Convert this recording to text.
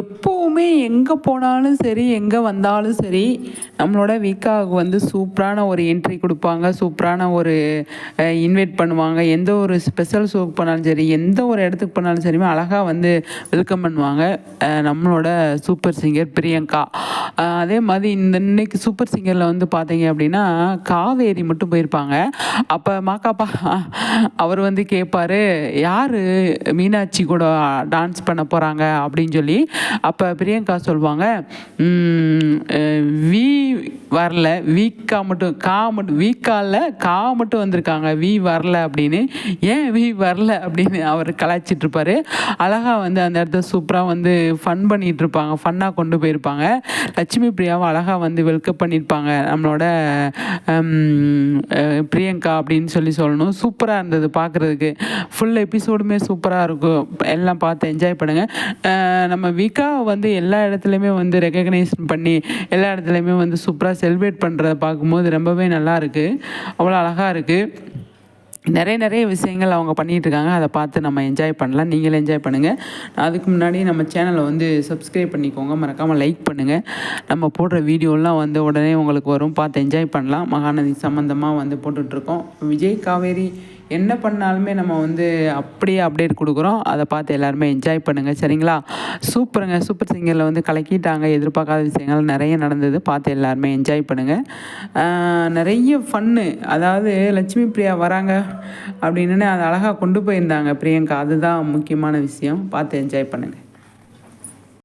எப்போவுமே எங்கே போனாலும் சரி எங்கே வந்தாலும் சரி நம்மளோட வீக்காவுக்கு வந்து சூப்பரான ஒரு என்ட்ரி கொடுப்பாங்க. சூப்பரான ஒரு இன்வைட் பண்ணுவாங்க. எந்த ஒரு ஸ்பெஷல் ஷோக்கு போனாலும் சரி எந்த ஒரு இடத்துக்கு போனாலும் சரிமே அழகாக வந்து வெல்கம் பண்ணுவாங்க. நம்மளோட சூப்பர் சிங்கர் பிரியங்கா. அதே மாதிரி இந்த இன்னைக்கு சூப்பர் சிங்கரில் வந்து பார்த்தீங்க அப்படின்னா காவேரி மட்டும் போயிருப்பாங்க. அப்போ மாக்காப்பா அவர் வந்து கேட்பாரு யார் மீனாட்சி கூட டான்ஸ் பண்ண போகிறாங்க அப்படின்னு சொல்லி அப்போ பிரியங்கா சொல்லுவாங்க வரல. வீக்கா மட்டும் கா மட்டும் வீக்கால கா மட்டும் வந்திருக்காங்க. வி வரல அப்படின்னு. ஏன் வி வரல அப்படின்னு அவர் கலாய்ச்சிட்டு இருப்பாரு. அழகாக வந்து அந்த இடத்த சூப்பராக வந்து ஃபன் பண்ணிட்டு இருப்பாங்க. ஃபன்னாக கொண்டு போயிருப்பாங்க. லட்சுமி பிரியாவை அழகாக வந்து வெல்கம் பண்ணியிருப்பாங்க நம்மளோட பிரியங்கா அப்படின்னு சொல்லி சொல்லணும். சூப்பராக இருந்தது பார்க்குறதுக்கு ஃபுல் எபிசோடுமே சூப்பராக இருக்கும். எல்லாம் பார்த்து என்ஜாய் பண்ணுங்கள் நம்ம விகா வந்து எல்லா இடத்துலையுமே வந்து ரெக்கக்னைஸ் பண்ணி எல்லா இடத்துலையுமே வந்து சூப்பராக செலிப்ரேட் பண்ணுறத பார்க்கும்போது ரொம்பவே நல்லா இருக்குது அவ்வளோ அழகாக இருக்குது நிறைய நிறைய விஷயங்கள் அவங்க பண்ணிகிட்டு இருக்காங்க. அதை பார்த்து நம்ம என்ஜாய் பண்ணலாம். நீங்களும் என்ஜாய் பண்ணுங்கள் அதுக்கு முன்னாடி நம்ம சேனலை வந்து சப்ஸ்கிரைப் பண்ணிக்கோங்க. மறக்காமல் லைக் பண்ணுங்கள் நம்ம போடுற வீடியோலாம் வந்து உடனே உங்களுக்கு வரும். பார்த்து என்ஜாய் பண்ணலாம். மகாநதி சம்மந்தமாக வந்து போட்டுட்ருக்கோம் விஜய் காவேரி என்ன பண்ணாலுமே நம்ம வந்து அப்படியே அப்டேட் கொடுக்குறோம். அதை பார்த்து எல்லாருமே என்ஜாய் பண்ணுங்கள் சரிங்களா? சூப்பருங்க. சூப்பர் சிங்கரில் வந்து கலக்கிட்டாங்க. எதிர்பார்க்காத விஷயங்கள் நிறைய நடந்தது. பார்த்து எல்லாருமே என்ஜாய் பண்ணுங்கள் நிறைய ஃபன்னு அதாவது லட்சுமி பிரியா வராங்க அப்படின்னு அதை அழகாக கொண்டு போயிருந்தாங்க. பிரியங்கா அதுதான் முக்கியமான விஷயம். பார்த்து என்ஜாய் பண்ணுங்கள்